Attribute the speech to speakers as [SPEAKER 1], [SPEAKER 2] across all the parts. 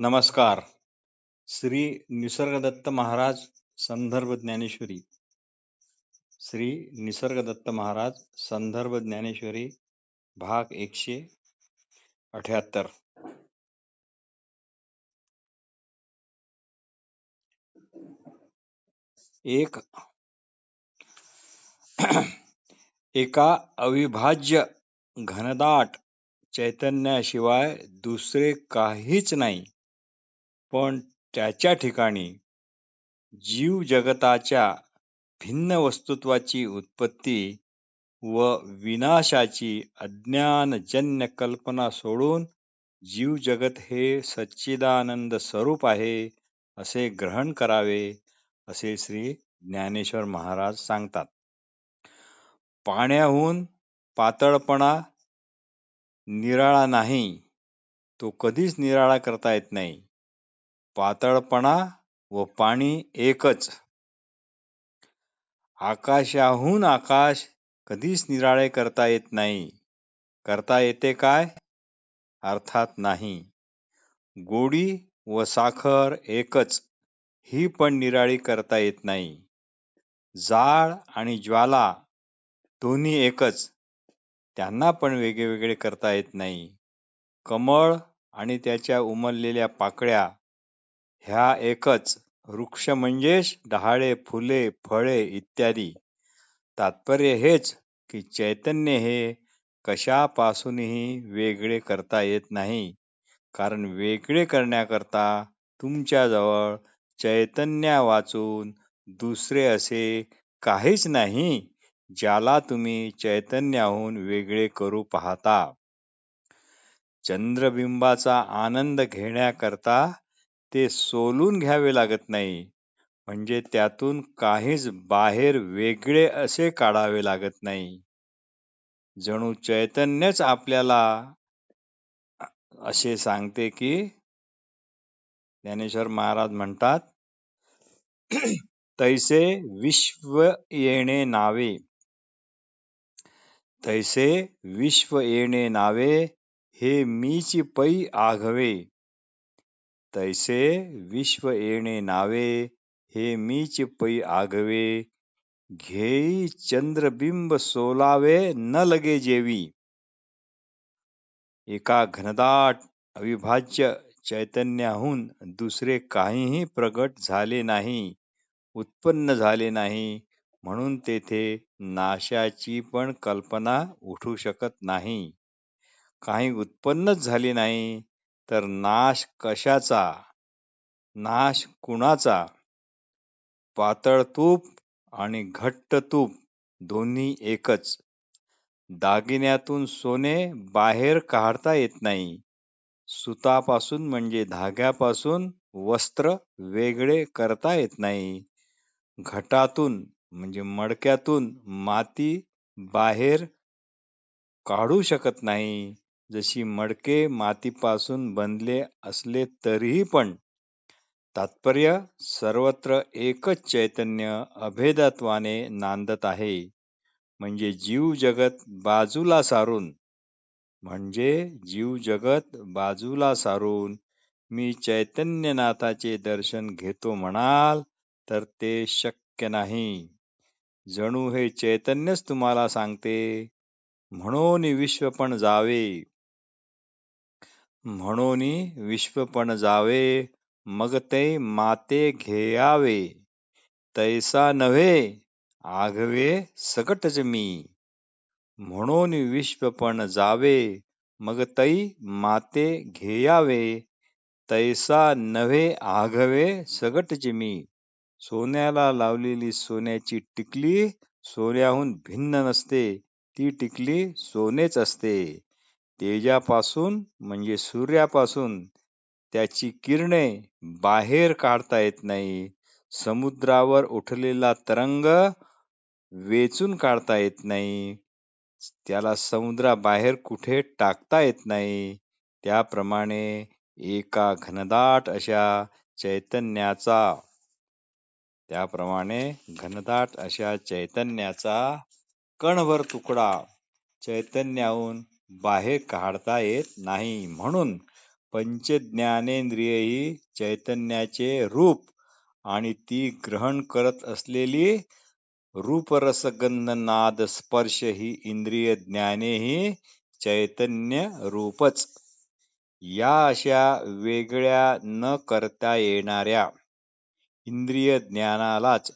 [SPEAKER 1] नमस्कार. श्री निसर्गदत्त महाराज संदर्भ ज्ञानेश्वरी. श्री निसर्गदत्त महाराज संदर्भ ज्ञानेश्वरी भाग एकशे अठ्याहत्तर. एक एका अविभाज्य घनदाट चैतन्याशिवाय दुसरे काहीच नाही. पण त्याच्या ठिकाणी जीव जगताच्या भिन्न वस्तुत्वाची उत्पत्ती व विनाशाची अज्ञानजन्य कल्पना सोडून जीव जगत हे सच्चिदानंद स्वरूप आहे असे ग्रहण करावे असे श्री ज्ञानेश्वर महाराज सांगतात. पाण्याहून पातळपणा निराळा नाही तो कधीच निराळा करता येत नाही. पातळपणा व पाणी एकच. आकाशाहून आकाश कधीच निराळे करता येत नाही. करता येते काय? अर्थात नाही. गोडी व साखर एकच ही पण निराळी करता येत नाही. जाळ आणि ज्वाला दोन्ही एकच त्यांना पण वेगळे वेगळे करता येत नाही. कमळ आणि त्याच्या उमललेल्या पाकळ्या ह्या एकच वृक्ष म्हणजेच डहाळे फुले फळे इत्यादी. तात्पर्य हेच की चैतन्य हे कशापासूनही वेगळे करता येत नाही. कारण वेगळे करण्याकरता तुमच्याजवळ चैतन्या वाचून दुसरे असे काहीच नाही ज्याला तुम्ही चैतन्याहून वेगळे करू पाहता. चंद्रबिंबाचा आनंद घेण्याकरता ते सोलून घ्यावे लागत नाही. म्हणजे त्यातून काहीच बाहेर वेगळे असे काढावे लागत नाही. जणू चैतन्यच आपल्याला असे सांगते की ज्ञानेश्वर महाराज म्हणतात तैसे विश्व येणे नावे. तैसे विश्व येणे नावे हे मीची पै आघवे. तैसे विश्व येणे नावे हे मीच पै आगवे. घेई चंद्रबिंब सोलावे न लगे जेवी. एका घनदाट अविभाज्य चैतन्याहून दुसरे काहीही प्रगट झाले नाही उत्पन्न झाले नाही म्हणून तेथे नाशाची पण कल्पना उठू शकत नाही. काही उत्पन्नच झाले नाही तर नाश कशाचा? नाश कुणाचा? पातळ तूप आणि घट्ट तूप दोन्ही एकच. दागिन्यातून सोने बाहेर काढता येत नाही. सुतापासून म्हणजे धाग्यापासून वस्त्र वेगळे करता येत नाही. घटातून म्हणजे मडक्यातून माती बाहेर काढू शकत नाही. जशी मडके मातीपासून बनले असले तरीही पण तात्पर्य सर्वत्र एकच चैतन्य अभेदत्वाने नांदत आहे. म्हणजे जीव जगत बाजूला सारून. म्हणजे जीव जगत बाजूला सारून मी चैतन्यनाथाचे दर्शन घेतो म्हणाल तर ते शक्य नाही. जणू हे चैतन्यच तुम्हाला सांगते. म्हणून विश्व पण जावे. म्हणून विश्वपण जावे मग ते माते घेयावे. तैसा नव्हे आघवे सकटच मी. म्हणून विश्वपण जावे मग तै माते घेयावे. तैसा नव्हे आघवे सकटच मी. सोन्याला लावलेली सोन्याची टिकली सोन्याहून भिन्न नसते ती टिकली सोनेच असते. तेजापासून म्हणजे सूर्यापासून त्याची किरणे बाहेर काढता येत नाही. समुद्रावर उठलेला तरंग वेचून काढता येत नाही. त्याला समुद्राबाहेर कुठे टाकता येत नाही. त्याप्रमाणे एका घनदाट अशा चैतन्याचा त्याप्रमाणे घनदाट अशा चैतन्याचा कणभर तुकडा चैतन्याहून बाहेर काढता येत नाही. म्हणून पंचज्ञानेंद्रिय ही चैतन्याचे रूप आणि ती ग्रहण करत असलेली रूपरसगंध नाद स्पर्श ही इंद्रिय ज्ञाने ही चैतन्य रूपच. या अशा वेगळ्या न करता येणाऱ्या इंद्रिय ज्ञानालाच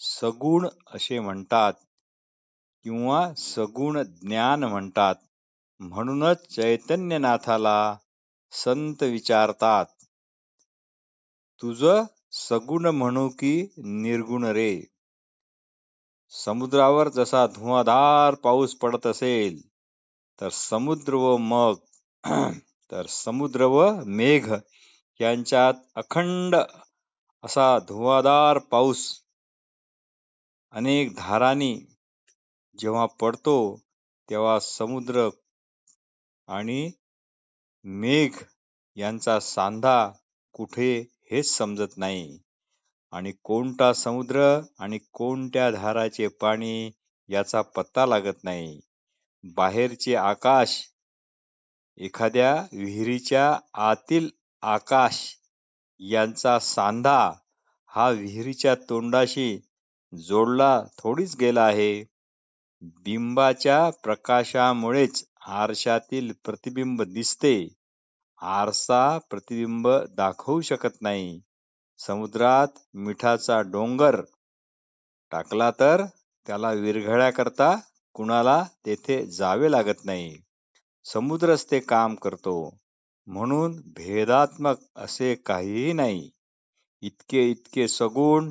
[SPEAKER 1] सगुण असे म्हणतात किंवा सगुण ज्ञान म्हणतात. म्हणूनच चैतन्यनाथाला संत विचारतात तुझ सगुण म्हणू की निर्गुण रे? समुद्रावर जसा धुवाधार पाऊस पडत असेल तर समुद्र व मग तर समुद्र व मेघ यांच्यात अखंड असा धुवाधार पाऊस अनेक धारांनी जेव्हा पडतो तेव्हा समुद्र आणि मेघ यांचा सांधा कुठे हेच समजत नाही. आणि कोणता समुद्र आणि कोणत्या धाराचे पाणी याचा पत्ता लागत नाही. बाहेरचे आकाश एखाद्या विहिरीच्या आतील आकाश यांचा सांधा हा विहिरीच्या तोंडाशी जोडला थोडीच गेला आहे. बिंबाच्या प्रकाशामुळेच आरशातील प्रतिबिंब दिसते. आरसा प्रतिबिंब दाखवू शकत नाही. समुद्रात मिठाचा डोंगर टाकला तर त्याला विरघळ्याकरता कुणाला तेथे जावे लागत नाही. समुद्रच ते काम करतो. म्हणून भेदात्मक असे काहीही नाही. इतके इतके सगुण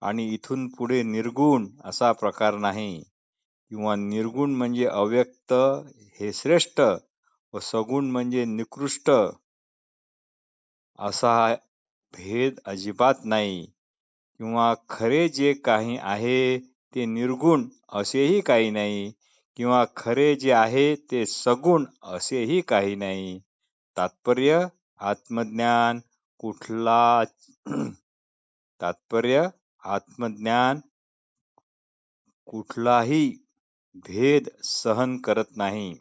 [SPEAKER 1] आणि इथून पुढे निर्गुण असा प्रकार नाही. किंवा निर्गुण म्हणजे अव्यक्त हे श्रेष्ठ व सगुण म्हणजे निकृष्ट असा भेद अजिबात नाही. किंवा खरे जे काही आहे ते निर्गुण असेही काही नाही. किंवा खरे जे आहे ते सगुण असेही काही नाही. तात्पर्य आत्मज्ञान कुठला तात्पर्य आत्मज्ञान कुठलाही भेद सहन करत नाही.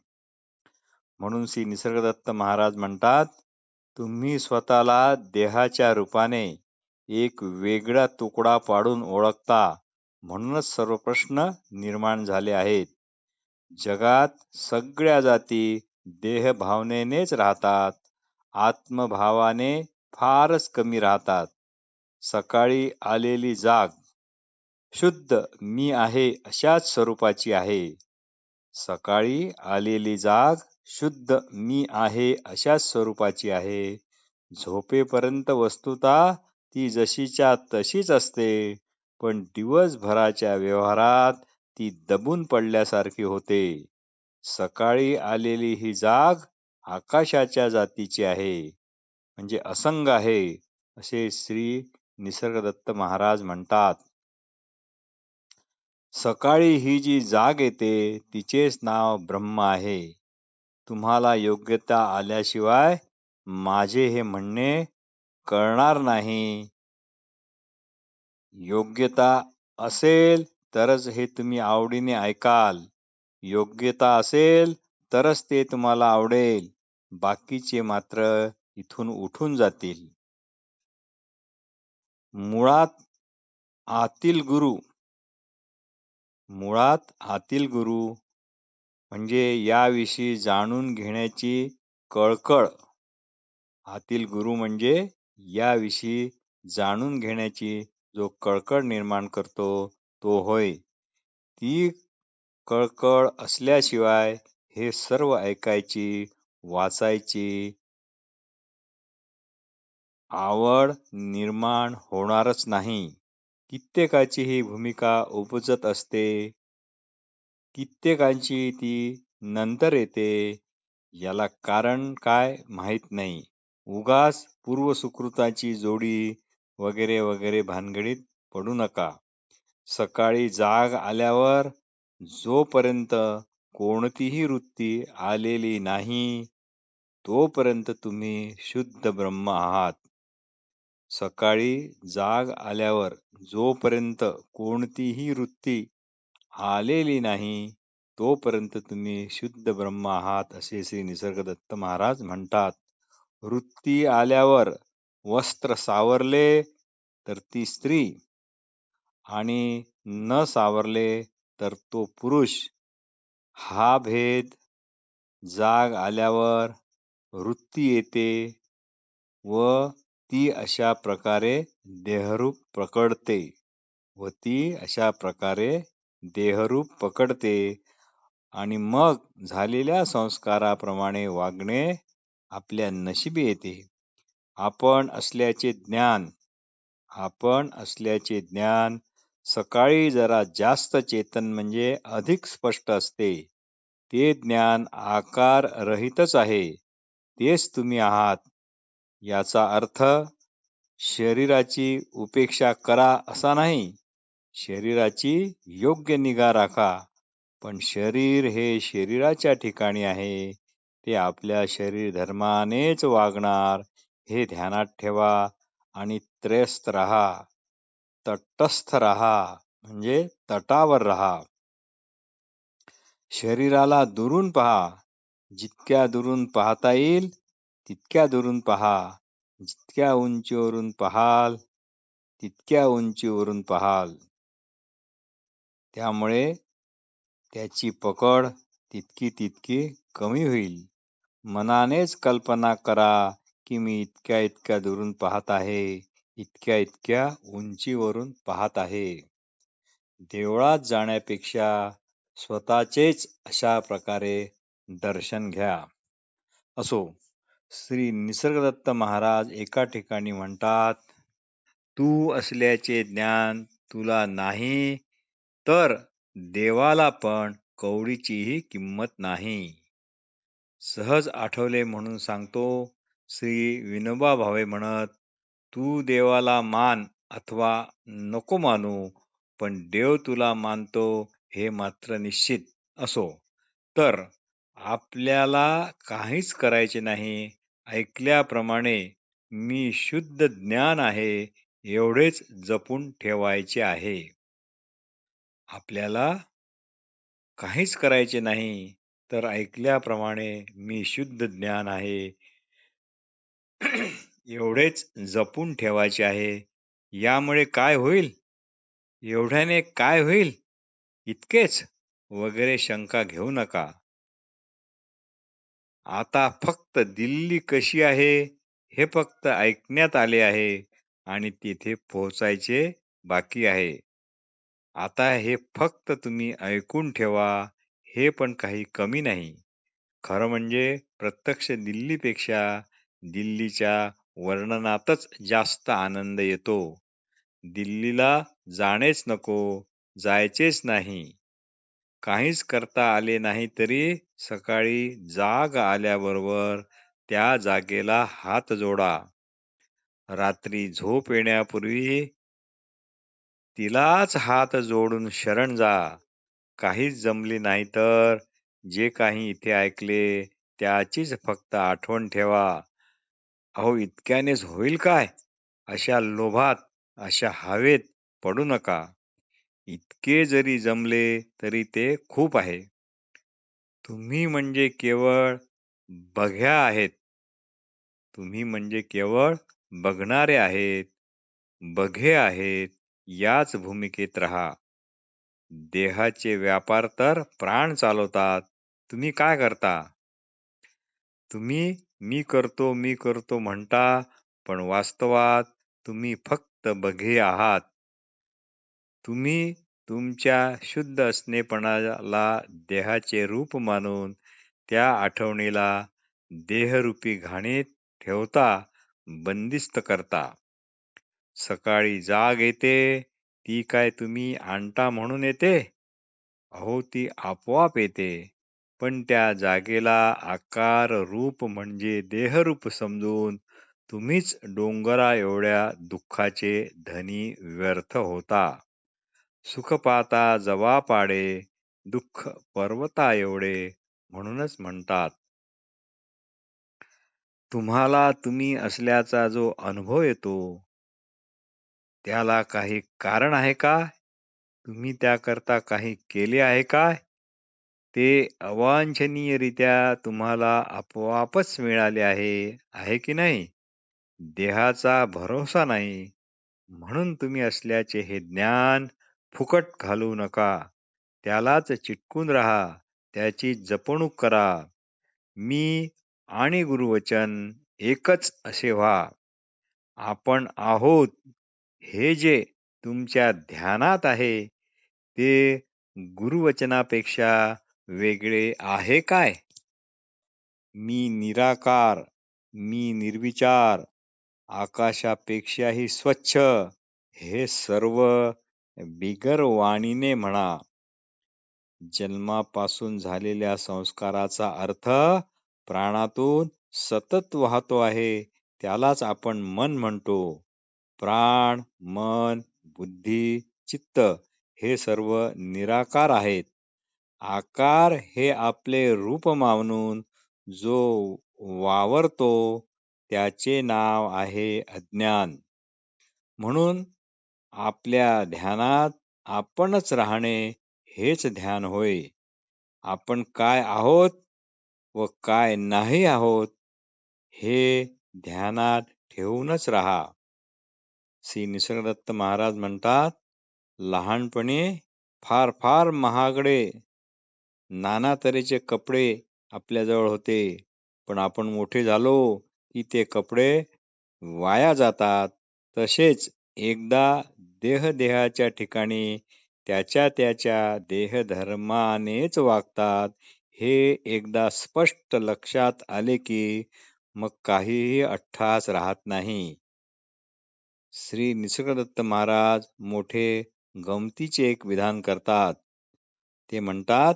[SPEAKER 1] म्हणून श्री निसर्गदत्त महाराज म्हणतात तुम्ही स्वतःला देहाच्या रूपाने एक वेगळा तुकडा पाडून ओळखता म्हणूनच सर्व प्रश्न निर्माण झाले आहेत. जगात सगळ्या जाती देहभावनेनेच राहतात आत्मभावाने फारच कमी राहतात. सकाळी आलेली जाग शुद्ध मी आहे अशाच स्वरूपाची आहे. सकाळी आलेली जाग शुद्ध मी आहे अशाच स्वरूपाची आहे. झोपेपर्यंत वस्तुता ती जशीच्या तशीच असते पण दिवसभराच्या व्यवहारात ती दबून पडल्यासारखी होते. सकाळी आलेली ही जाग आकाशाच्या जातीची आहे म्हणजे असंग आहे असे श्री निसर्गदत्त महाराज म्हणतात. सकाळी ही जी जाग येते तिचेच नाव ब्रह्म आहे. तुम्हाला योग्यता आल्याशिवाय माझे हे म्हणणे कळणार नाही. योग्यता असेल तरच हे तुम्ही आवडीने ऐकाल. योग्यता असेल तरच ते तुम्हाला आवडेल. बाकीचे मात्र इथून उठून जातील. मुळात आतील गुरु मुळात आतील गुरु. म्हणजे याविषयी जाणून घेण्याची कळकळ. आतील गुरु म्हणजे याविषयी जाणून घेण्याची जो कळकळ निर्माण करतो तो होय. ती कळकळ असल्याशिवाय हे सर्व ऐकायची वाचायची आवड निर्माण होणारच नाही. कित्येकाची ही भूमिका उपजत असते. कित्येकांची ती नंतर येते. याला कारण काय माहीत नाही. उगाच पूर्वसुकृताची जोडी वगैरे वगैरे भानगडीत पडू नका. सकाळी जाग आल्यावर जोपर्यंत कोणतीही वृत्ती आलेली नाही तोपर्यंत तुम्ही शुद्ध ब्रह्म आहात. सकाळी जाग आल्यावर जोपर्यंत कोणतीही वृत्ती आलेली नाही तोपर्यंत तुम्ही शुद्ध ब्रह्म आहात असे श्री निसर्गदत्त महाराज म्हणतात. वृत्ती आल्यावर वस्त्र सावरले तर ती स्त्री आणि न सावरले तर तो पुरुष. हा भेद जाग आल्यावर वृत्ती येते व ती अशा प्रकारे देहरूप पकडते व ती अशा प्रकारे देहरूप पकडते आणि मग झालेल्या संस्काराप्रमाणे वागणे आपल्या नशिबी येते. आपण असल्याचे ज्ञान आपण असल्याचे ज्ञान सकाळी जरा जास्त चेतन म्हणजे अधिक स्पष्ट असते. ते ज्ञान आकार रहितच आहे. तेच तुम्ही आहात. याचा अर्थ शरीराची उपेक्षा करा असा नाही. शरीराची योग्य निगा राखा. पण शरीर हे शरीराच्या ठिकाणी आहे. ते आपल्या शरीर धर्मानेच वागणार. हे ध्यानात ठेवा आणि त्रयस्थ राहा. तटस्थ राहा. म्हणजे तटावर राहा. शरीराला दुरून पहा. जितक्या दुरून पाहता येईल तितक्या दुरून पहा जितक्या उंचीवरून पाहाल तितक्या उंचीवरून पाहाल. त्यामुळे त्याची पकड तितकी तितकी कमी होईल. मनानेच कल्पना करा की मी इतक्या इतक्या दुरून पाहत आहे इतक्या इतक्या उंचीवरून पाहत आहे. देवळात जाण्यापेक्षा स्वतःचेच अशा प्रकारे दर्शन घ्या. असो. श्री निसर्गदत्त महाराज एका ठिकाणी म्हणतात तू असल्याचे ज्ञान तुला नाही तर देवाला पण कवडीचीही किंमत नाही. सहज आठवले म्हणून सांगतो श्री विनोबा भावे म्हणत तू देवाला मान अथवा नको मानू पण देव तुला मानतो हे मात्र निश्चित असो. तर आपल्याला काहीच करायचे नाही ऐकल्याप्रमाणे मी शुद्ध ज्ञान आहे एवढेच जपून ठेवायचे आहे. आपल्याला काहीच करायचे नाही तर ऐकल्याप्रमाणे मी शुद्ध ज्ञान आहे. एवढेच जपून ठेवायचे आहे. यामुळे काय होईल? एवढ्याने काय होईल? इतकेच? वगैरे शंका घेऊ नका. आता फक्त दिल्ली कशी आहे हे फक्त ऐकण्यात आले आहे आणि तिथे पोहोचायचे बाकी आहे. आता हे फक्त तुम्ही ऐकून ठेवा हे पण काही कमी नाही. खरं म्हणजे प्रत्यक्ष दिल्लीपेक्षा दिल्लीच्या वर्णनातच जास्त आनंद येतो. दिल्लीला जाणेच नको जायचेच नाही. काहीच करता आले नाही तरी सकाळी जाग आल्याबरोबर त्या जागेला हात जोडा. रात्री झोप येण्यापूर्वी तिलाच हात जोडून शरण जा. काहीच जमली नाही तर जे काही इथे ऐकले त्याचीच फक्त आठवण ठेवा. अहो इतक्यानेच होईल काय? अशा लोभात अशा हवेत पडू नका. इतके जरी जमले तरी ते खूप आहे. तुम्ही म्हणजे केवळ बघ्या आहेत. तुम्ही म्हणजे केवळ बघणारे आहेत. बघे आहेत. याच भूमिकेत राहा. देहाचे व्यापार तर प्राण चालवतात. तुम्ही काय करता? तुम्ही मी करतो मी करतो म्हणता पण वास्तवात तुम्ही फक्त बघे आहात. तुम्ही तुमच्या शुद्ध असणेपणाला देहाचे रूप मानून त्या आठवणीला देहरूपी घाणीत ठेवता बंदिस्त करता. सकाळी जाग येते ती काय तुम्ही आणता म्हणून येते? अहो ती आपोआप येते. पण त्या जागेला आकार रूप म्हणजे देहरूप समजून तुम्हीच डोंगरा एवढ्या दुःखाचे धनी व्यर्थ होता. सुख पाहता जवा पाडे दुःख पर्वता एवढे म्हणूनच म्हणतात. तुम्हाला तुम्ही असल्याचा जो अनुभव येतो त्याला काही कारण आहे का? तुम्ही त्याकरता काही केले आहे काय ते अवांछनीयरित्या तुम्हाला आपोआपच मिळाले आहे आहे की नाही? देहाचा भरोसा नाही. म्हणून तुम्ही असल्याचे हे ज्ञान फुकट घालवू नका. त्यालाच चिटकून राहा. त्याची जपणूक करा. मी आणि गुरुवचन एकच असे व्हा. आपण आहोत हे जे तुमच्या ध्यानात आहे ते गुरुवचनापेक्षा वेगळे आहे काय? मी निराकार मी निर्विचार आकाशापेक्षाही स्वच्छ हे सर्व बिगर वाणीने म्हणा. जन्मापासून झालेल्या संस्काराचा अर्थ प्राणातून सतत वाहतो आहे त्यालाच आपण मन म्हणतो. प्राण मन बुद्धी चित्त हे सर्व निराकार आहेत. आकार हे आपले रूप मानून जो वावरतो त्याचे नाव आहे अज्ञान. म्हणून आपल्या ध्यानात आपणच राहणे हेच ध्यान होय. आपण काय आहोत व काय नाही आहोत हे ध्यानात ठेवूनच राहा. श्री निसर्गदत्त महाराज म्हणतात लहानपणी फार फार महागडे नाना तऱ्हेचे कपडे आपल्याजवळ होते. पण आपण मोठे झालो की ते कपडे वाया जातात. तसेच एकदा देह देहाच्या ठिकाणी त्याच्या त्याच्या देहधर्मानेच वागतात. हे एकदा स्पष्ट लक्षात आले की मग काहीही अठ्ठास राहत नाही. श्री निसर्गदत्त महाराज मोठे गमतीचे एक विधान करतात. ते म्हणतात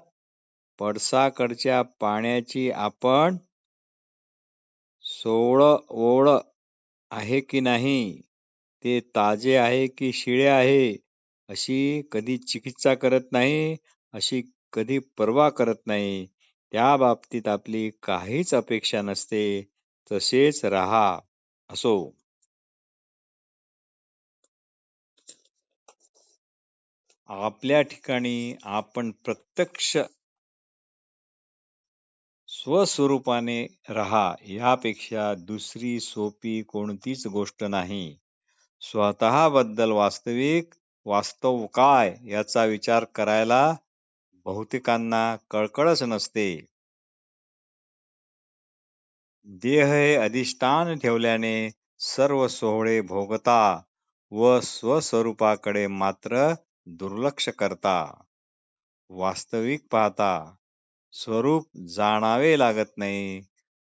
[SPEAKER 1] पडसाकडच्या पाण्याची आपण सोळ ओळ आहे की नाही? ते ताजे आहे की शिळे आहे अशी कधी चिकित्सा करत नाही अशी कधी पर्वा करत नाही त्या बाबतीत आपली काहीच अपेक्षा नसते तसेच राहा. असो. आपल्या ठिकाणी आपण प्रत्यक्ष स्वस्वरूपाने रहा यापेक्षा दुसरी सोपी कोणतीच गोष्ट नाही. स्वतःबद्दल वास्तविक वास्तव काय याचा विचार करायला बहुतेकांना कळकळच नसते. देह हे अधिष्ठान ठेवल्याने सर्व सोहळे भोगता व स्वस्वरूपाकडे मात्र दुर्लक्ष करता. वास्तविक पाहता स्वरूप जाणावे लागत नाही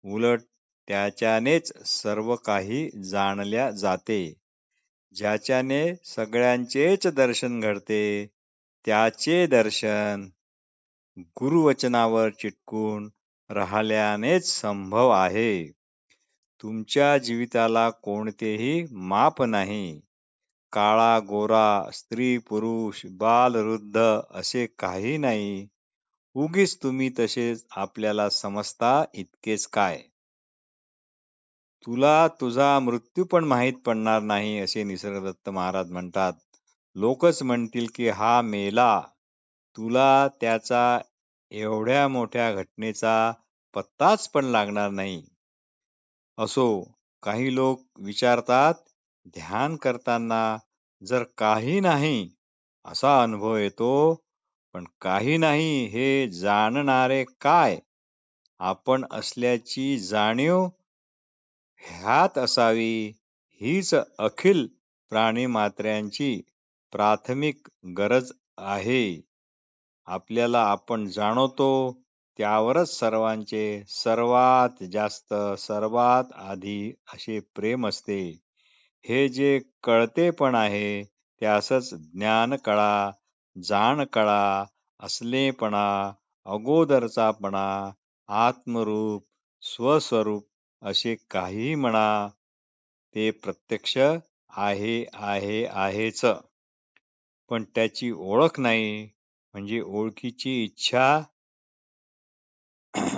[SPEAKER 1] उलट त्याच्यानेच सर्व काही जाणल्या जाते. ज्याच्याने सगळ्यांचेच दर्शन घडते त्याचे दर्शन गुरुवचनावर चिटकून राहिल्यानेच संभव आहे. तुमच्या जीविताला कोणतेही माप नाही. काळा गोरा स्त्री पुरुष बाल वृद्ध असे काही नाही. उगीच तुम्ही तसेच आपल्याला समजता इतकेच काय? तुला तुझा मृत्यू पण माहीत पडणार नाही असे निसर्गदत्त महाराज म्हणतात. लोकच म्हणतील की हा मेला तुला त्याचा एवढ्या मोठ्या घटनेचा पत्ताच पण लागणार नाही. असो काही लोक विचारतात ध्यान करताना जर काही नाही असा अनुभव येतो पण काही नाही हे जाणणारे काय? आपण असल्याची जाणीव ह्यात असावी हीच अखिल प्राणीमात्र्यांची प्राथमिक गरज आहे. आपल्याला आपण जाणवतो त्यावरच सर्वांचे सर्वात जास्त सर्वात आधी असे प्रेम असते. हे जे कळते पण आहे त्यासच ज्ञान कळा जाण कळा असलेपणा अगोदरचापणा आत्मरूप स्वस्वरूप असे काही म्हणा ते प्रत्यक्ष आहे आहे आहेच. पण त्याची ओळख नाही म्हणजे ओळखीची इच्छा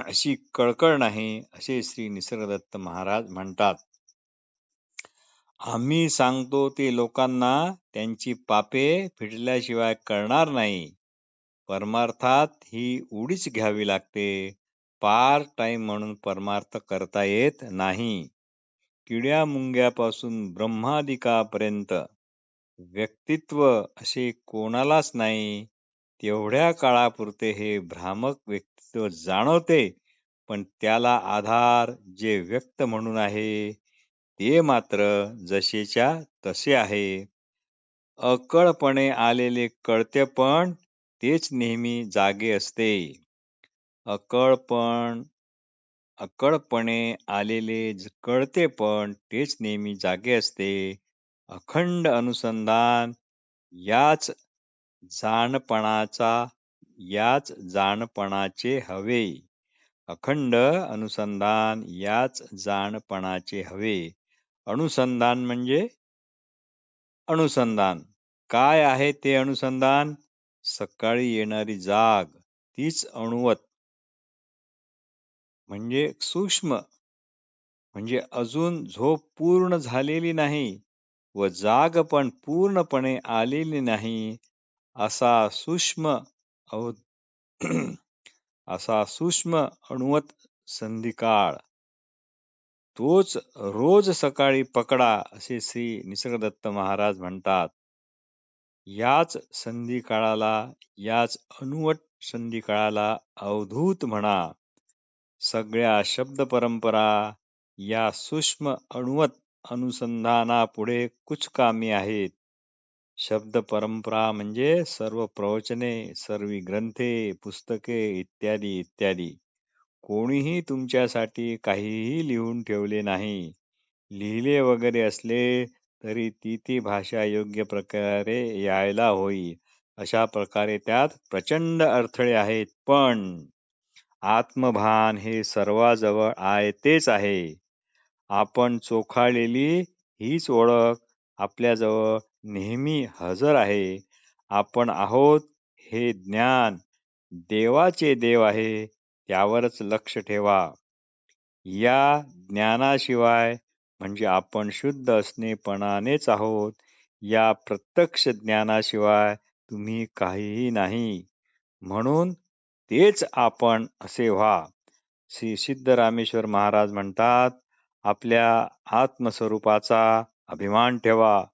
[SPEAKER 1] अशी कळकळ नाही असे श्री निसर्गदत्त महाराज म्हणतात. आम्ही सांगतो ते लोकांना त्यांची पापे फिटल्याशिवाय कळणार नाही. परमार्थात ही उडीच घ्यावी लागते. पार्ट टाइम म्हणून परमार्थ करता येत नाही. किड्या मुंग्यापासून ब्रह्मादिकापर्यंत व्यक्तित्व असे कोणालाच नाही. तेवढ्या काळापुरते हे भ्रामक व्यक्तित्व जाणवते पण त्याला आधार जे व्यक्त म्हणून आहे ते मात्र जसेच्या तसे आहे. अकळपणे आलेले कळते पण तेच नेहमी जागे असते. अकळपण अकळपणे आलेले कळते पण तेच नेहमी जागे असते. अखंड अनुसंधान याच जाणपणाचा याच जाणपणाचे हवे. अखंड अनुसंधान याच जाणपणाचे हवे. अनुसंधान म्हणजे? अनुसंधान. काय आहे ते अनुसंधान? सकाळी येणारी जाग तीच अणुवत. म्हणजे सूक्ष्म म्हणजे अजून झोप पूर्ण झालेली नाही व जाग पण पूर्णपणे आलेली नाही असा सूक्ष्म असा सूक्ष्म अणुवत संधिकाळ तोच रोज सकाळी पकडा असे श्री निसर्गदत्त महाराज म्हणतात. याच संधी काळाला याच अणुवट संधी काळाला अवधूत म्हणा. सगळ्या शब्द परंपरा या सूक्ष्म अणुवत अनुसंधानापुढे कुचकामी आहेत. शब्द परंपरा म्हणजे सर्व प्रवचने सर्व ग्रंथे पुस्तके इत्यादी इत्यादी. कोणीही तुमच्यासाठी काहीही लिहून ठेवले नाही. लिहिले वगैरे असले तरी ती ती भाषा योग्य प्रकारे यायला होई. अशा प्रकारे त्यात प्रचंड अडथळे आहेत. पण आत्मभान हे सर्वाजवळ आहे तेच आहे. आपण चोखाळलेली हीच ओळख आपल्याजवळ नेहमी हजर आहे. आपण आहोत हे ज्ञान देवाचे देव आहे त्यावरच लक्ष ठेवा. या ज्ञानाशिवाय म्हणजे आपण शुद्ध असणेपणानेच आहोत. या प्रत्यक्ष ज्ञानाशिवाय तुम्ही काहीही नाही. म्हणून तेच आपण असे व्हा. श्री सिद्धरामेश्वर महाराज म्हणतात आपल्या आत्मस्वरूपाचा अभिमान ठेवा.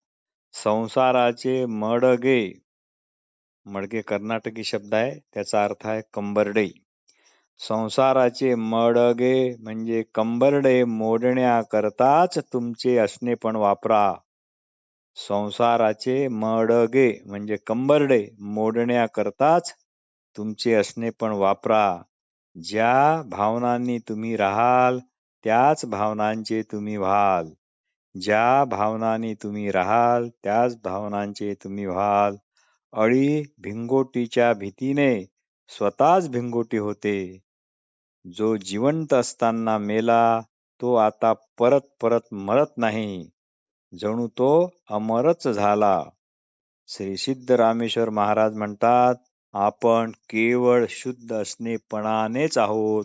[SPEAKER 1] संसाराचे मडगे. मडगे कर्नाटकी शब्द आहे त्याचा अर्थ आहे कंबरडे. संसाराचे मडगे म्हणजे कंबरडे मोडण्याकरताच तुमचे असणे पण वापरा. संसाराचे मडगे म्हणजे कंबरडे मोडण्याकरताच तुमचे असणे पण वापरा. ज्या भावनांनी तुम्ही राहाल त्याच भावनांचे तुम्ही व्हाल. ज्या भावनांनी तुम्ही राहाल त्याच भावनांचे तुम्ही व्हाल. अळी भिंगोटीच्या भीतीने स्वतःच भिंगोटी होते. जो जिवंत असताना मेला तो आता परत परत मरत नाही. जणू तो अमरच झाला. श्री सिद्ध रामेश्वर महाराज म्हणतात आपण केवळ शुद्ध असणेपणानेच आहोत.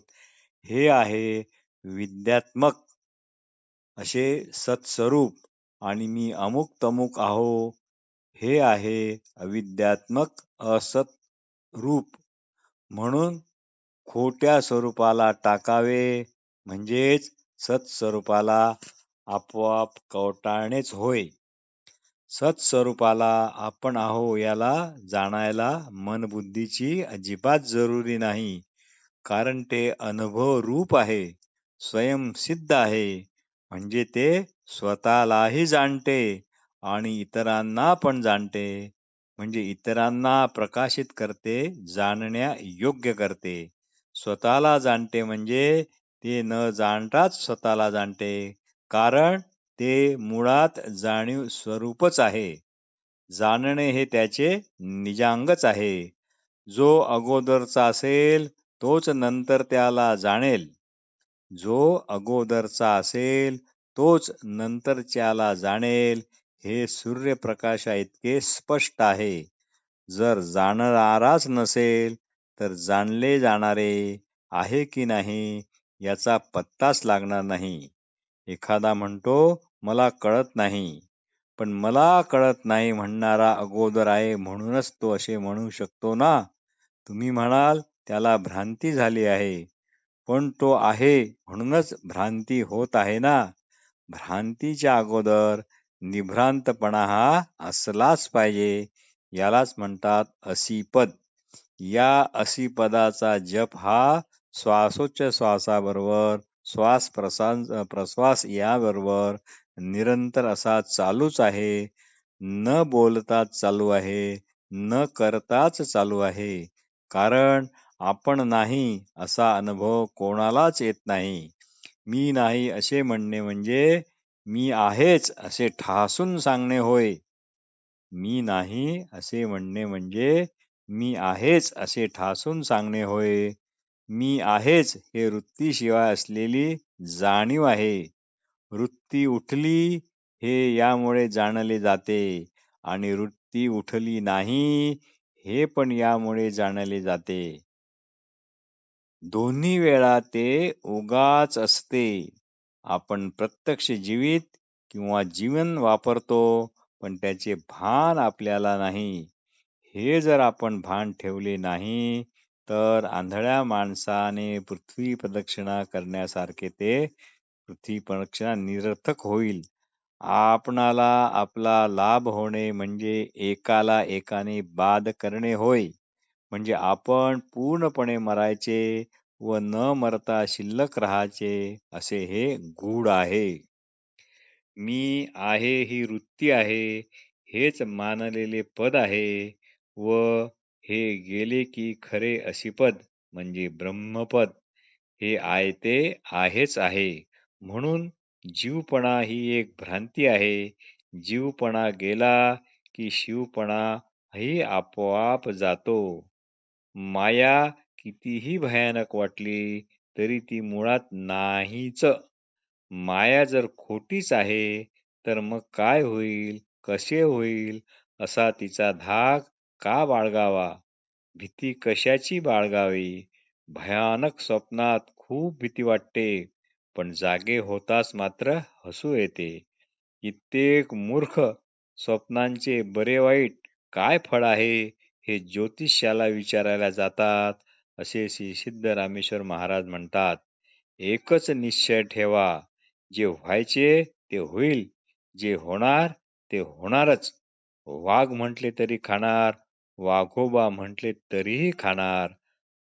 [SPEAKER 1] हे आहे विद्यात्मक. असे सत्स्वरूप आणि मी अमुक तमुक आहो. हे आहे अविद्यात्मक असत रूप म्हणून खोट्या स्वरूपाला टाकावे. म्हणजेच सत्स्वरूपाला आपोआप कवटाळणेच होय. सत्स्वरूपाला आपण आहो याला जाणायला मनबुद्धीची अजिबात जरुरी नाही. कारण ते अनुभव रूप आहे स्वयंसिद्ध आहे. म्हणजे ते स्वतःलाही जाणते आणि इतरांना पण जाणते. म्हणजे इतरांना प्रकाशित करते जाणण्या योग्य करते. स्वतःला जाणते म्हणजे ते न जाणताच स्वतःला जाणते. कारण ते मुळात जाणीव स्वरूपच आहे. जाणणे हे त्याचे निजांगच आहे. जो अगोदरचा असेल तोच नंतर त्याला जाणेल. जो अगोदरचा असेल तोच नंतरच्याला जाणेल हे सूर्यप्रकाशा इतके स्पष्ट आहे. जर जाणणाराच नसेल तर जाणले जाणारे आहे की नाही याचा पत्ताच लागणार नाही. एखादा म्हणतो मला कळत नाही. पण मला कळत नाही म्हणणारा अगोदर आहे म्हणूनच तो असे म्हणू शकतो ना? तुम्ही म्हणाल त्याला भ्रांती झाली आहे. पण तो आहे म्हणूनच भ्रांती होत आहे ना? भ्रांतीच्या अगोदर निभ्रांतपणा हा असलाच पाहिजे. यालाच म्हणतात असीपद. या असीपदाचा जप हा श्वासोच्च श्वासाबरोबर श्वास प्रसाद प्रश्वास याबरोबर निरंतर असा चालूच आहे. न बोलताच चालू आहे. न करताच चालू आहे. कारण आपण नाही असा अनुभव कोणालाच येत नाही. मी नाही असे म्हणणे म्हणजे मी आहेच असे ठासून सांगणे होय. मी नाही असे म्हणणे म्हणजे मी आहेच असे ठासून सांगणे होय. मी आहेच हे वृत्तीशिवाय असलेली जाणीव आहे. वृत्ती उठली हे यामुळे जाणले जाते आणि वृत्ती उठली नाही हे पण यामुळे जाणले जाते. दोन्ही वेळा ते उगाच असते. आपण प्रत्यक्ष जीवित किंवा जीवन वापरतो पण त्याचे भान आपल्याला नाही. हे जर आपण भान ठेवले नाही तर आंधळ्या माणसाने पृथ्वी प्रदक्षिणा करण्यासारखे ते पृथ्वी प्रदक्षिणा निरर्थक होईल. आपणाला आपला लाभ होणे म्हणजे एकाला एकाने बाद करणे होय. म्हणजे आपण पूर्णपणे मरायचे व न मरता शिल्लक राहायचे असे हे गूढ आहे. मी आहे ही वृत्ती आहे हेच मानलेले पद आहे व हे गेले की खरे अशी पद म्हणजे ब्रह्मपद हे आयते आहेच आहे. म्हणून जीवपणा ही एक भ्रांती आहे. जीवपणा गेला की शिवपणा ही आपोआप जातो. माया कितीही भयानक वाटली तरी ती मुळात नाहीच. माया जर खोटीच आहे तर मग काय होईल कसे होईल असा तिचा धाक का बाळगावा? भीती कशाची बाळगावी? भयानक स्वप्नात खूप भीती वाटते. पण जागे होताच मात्र हसू येते. कित्येक मूर्ख स्वप्नांचे बरे वाईट काय फळ आहे हे ज्योतिष्याला विचारायला जातात असे श्री सिद्ध रामेश्वर महाराज म्हणतात. एकच निश्चय ठेवा जे व्हायचे ते होईल जे होणार ते होणारच. वाघ म्हटले तरी खाणार वाघोबा म्हटले तरीही खाणार.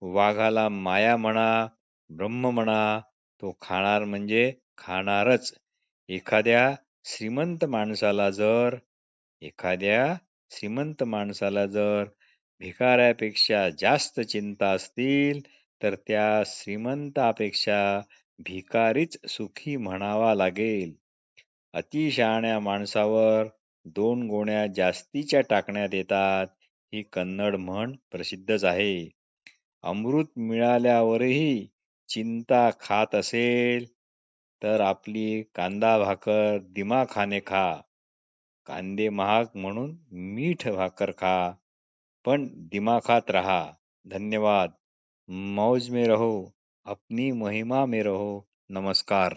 [SPEAKER 1] वाघाला माया म्हणा ब्रह्म म्हणा तो खाणार म्हणजे खाणारच. एखाद्या श्रीमंत माणसाला जर एखाद्या श्रीमंत माणसाला जर भिकाऱ्यापेक्षा जास्त चिंता असतील तर त्या श्रीमंतापेक्षा भिकारीच सुखी म्हणावा लागेल. अतिशहाण्या माणसावर दोन गोण्या जास्तीच्या टाकण्यात येतात ही कन्नड म्हण प्रसिद्धच आहे. अमृत मिळाल्यावरही चिंता खात असेल तर आपली कांदा भाकर दिमाखाने खा. कांदे महाग म्हणून मीठ भाकर खा पण दिमाखात रहा. धन्यवाद. मौज में रहो. अपनी महिमा में रहो. नमस्कार.